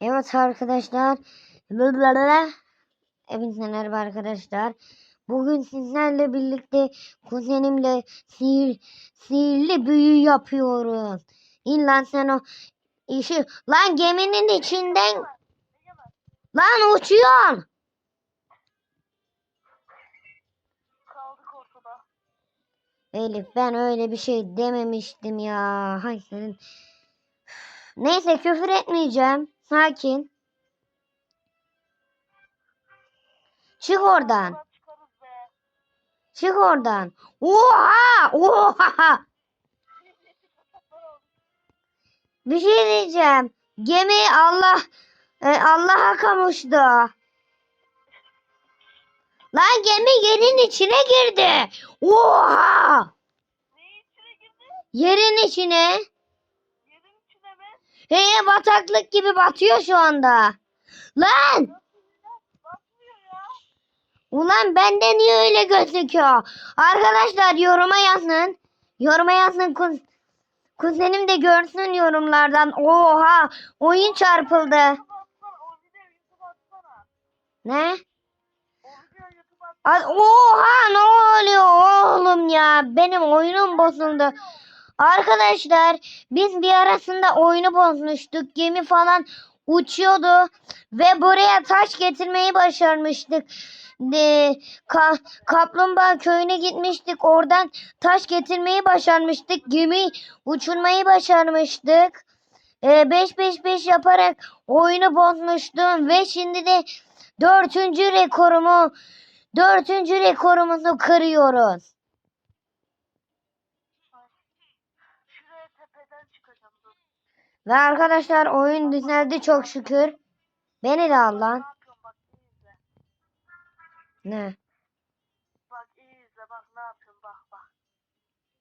Evet arkadaşlar. Blablabla. Hepinize merhaba arkadaşlar. Bugün sizlerle birlikte kuzenimle sihir, sihirli büyü yapıyoruz. İn lan sen o işi. Lan geminin içinden lan ortada. Elif ben öyle bir şey dememiştim ya. Hay senin. Neyse küfür etmeyeceğim. Sakin. Çık oradan. Çık oradan. Oha! Oha! Bir şey diyeceğim. Gemi Allah e, Allah'a kavuştu. Lan gemi yerin içine girdi. Oha! Neyin içine girdi? Yerin içine. He bataklık gibi batıyor şu anda. Lan! Ulan bende niye öyle gözüküyor? Arkadaşlar yoruma yazın. Yoruma yazın. Kuz kuzenim de görsün yorumlardan. Oha! Oyun çarpıldı. Ne? Oha ne oluyor oğlum ya? Benim oyunum bozuldu. Arkadaşlar biz bir arasında oyunu bozmuştuk. Gemi falan uçuyordu ve buraya taş getirmeyi başarmıştık. De, ka- kaplumbağa köyüne gitmiştik. Oradan taş getirmeyi başarmıştık. Gemi uçurmayı başarmıştık. 5-5-5 yaparak oyunu bozmuştum ve şimdi de dördüncü rekorumu Dördüncü rekorumuzu kırıyoruz. Şuraya tepeden çıkacağım dur. Ve arkadaşlar oyun düzeldi çok şükür. Beni de al lan. Ne? Bak iyi izle bak ne yapıyorum bak bak.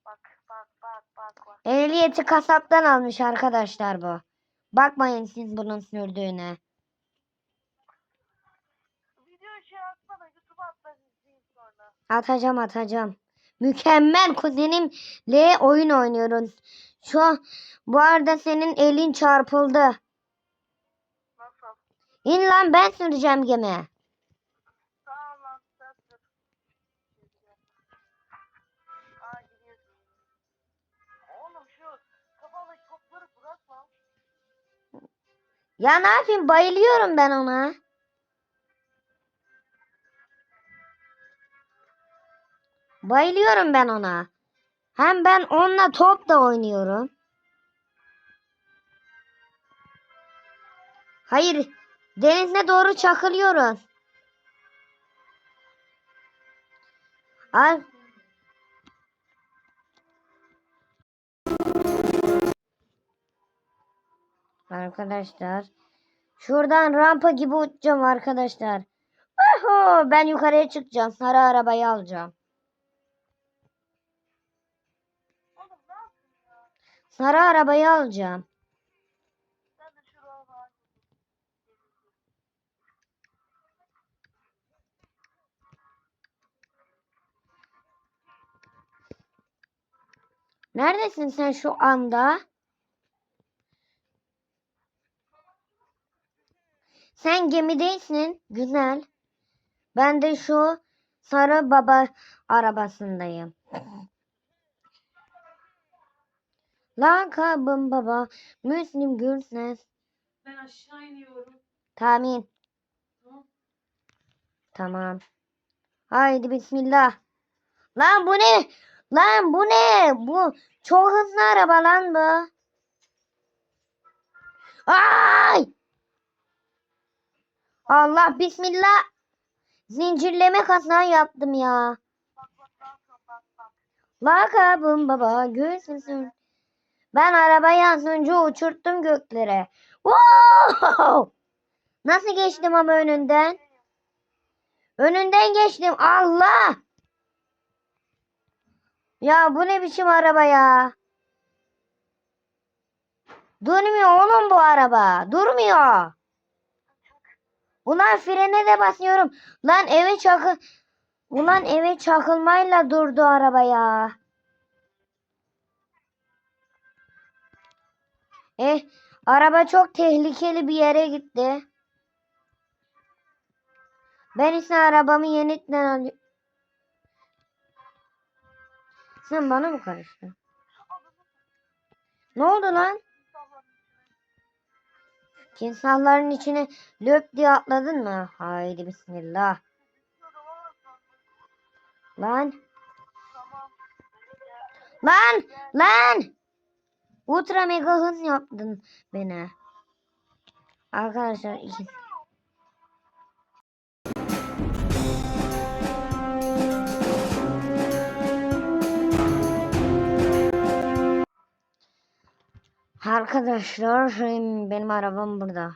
Bak bak bak bak bak. Ehliyeti kasaptan almış arkadaşlar bu. Bakmayın siz bunun sürdüğüne. Video şey atsana YouTube'a at ben izleyeyim sonra. Atacağım atacağım. Mükemmel kuzenimle oyun oynuyoruz. Şu an- bu arada senin elin çarpıldı. Nasıl? İn lan ben süreceğim gemi. Sağ ol lan sen dur. Aa gidiyorsun. Oğlum şu kafadaki topları bırakma. Ya ne yapayım bayılıyorum ben ona. Bayılıyorum ben ona. Hem ben onunla top da oynuyorum. Hayır, denize doğru çakılıyoruz. Al. Arkadaşlar, şuradan rampa gibi uçacağım arkadaşlar. Oho, ben yukarıya çıkacağım. Sarı arabayı alacağım. Sarı arabayı alacağım. Neredesin sen şu anda? Sen gemidesin. Güzel. Ben de şu sarı baba arabasındayım. Lakabım baba. Müslim Gürses. Ben aşağı iniyorum. Tamin. Tamam. Tamam. Haydi bismillah. Lan bu ne? Lan bu ne? Bu çok hızlı araba lan bu. Ay! Allah bismillah. Zincirleme kaza yaptım ya. Lakabım baba gözüsün. Ben arabayı az önce uçurttum göklere. Wow! Nasıl geçtim ama önünden? Önünden geçtim. Allah! Ya bu ne biçim araba ya? Durmuyor oğlum bu araba. Durmuyor. Ulan frene de basıyorum. Lan eve çakı... Ulan eve çakılmayla durdu araba ya. Eh Araba çok tehlikeli bir yere gitti. Ben ise arabamı yeniden alıyorum. Sen bana mı karıştın? Ne oldu lan? Timsahların içine löp diye atladın mı? Haydi bismillah. Lan. Lan. Lan. Ultra mega hız yaptın beni. Arkadaşlar iki. Arkadaşlar şimdi benim arabam burada.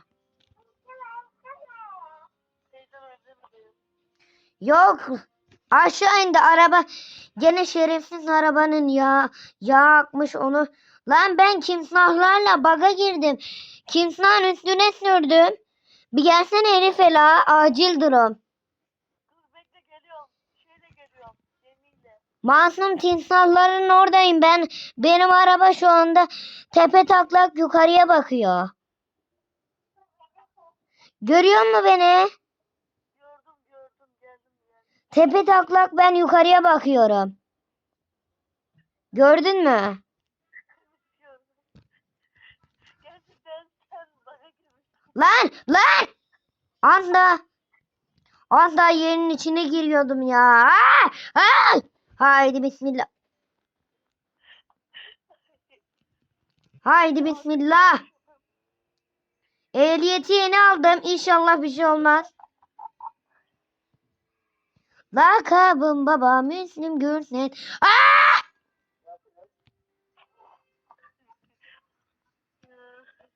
Yok. Aşağı indi araba. Gene şerefsiz arabanın ya yağ akmış onu. Lan ben kimsahlarla baga girdim. Kimsahın üstüne sürdüm. Bir gelsene herif la acil durum. Masum timsahların oradayım ben. Benim araba şu anda tepe taklak yukarıya bakıyor. Görüyor musun beni? Tepe taklak ben yukarıya bakıyorum. Gördün mü? Lan lan. Anda. Anda yerin içine giriyordum ya. Aa! Aa! Haydi bismillah. Haydi bismillah. Ehliyeti yeni aldım. İnşallah bir şey olmaz. Lakabım baba Müslüm Gürses.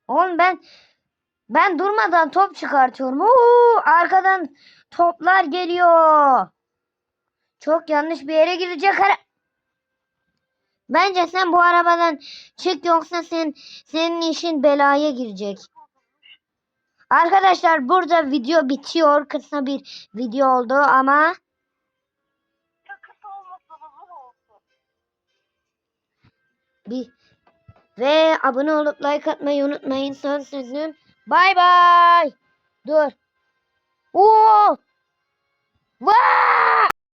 Oğlum ben ben durmadan top çıkartıyorum. Oo, arkadan toplar geliyor. Çok yanlış bir yere gidecek ara. Bence sen bu arabadan çık yoksa sen senin işin belaya girecek. Arkadaşlar burada video bitiyor. Kısa bir video oldu ama bir ve abone olup like atmayı unutmayın. Son sözüm. Bay bay. Dur. Oo!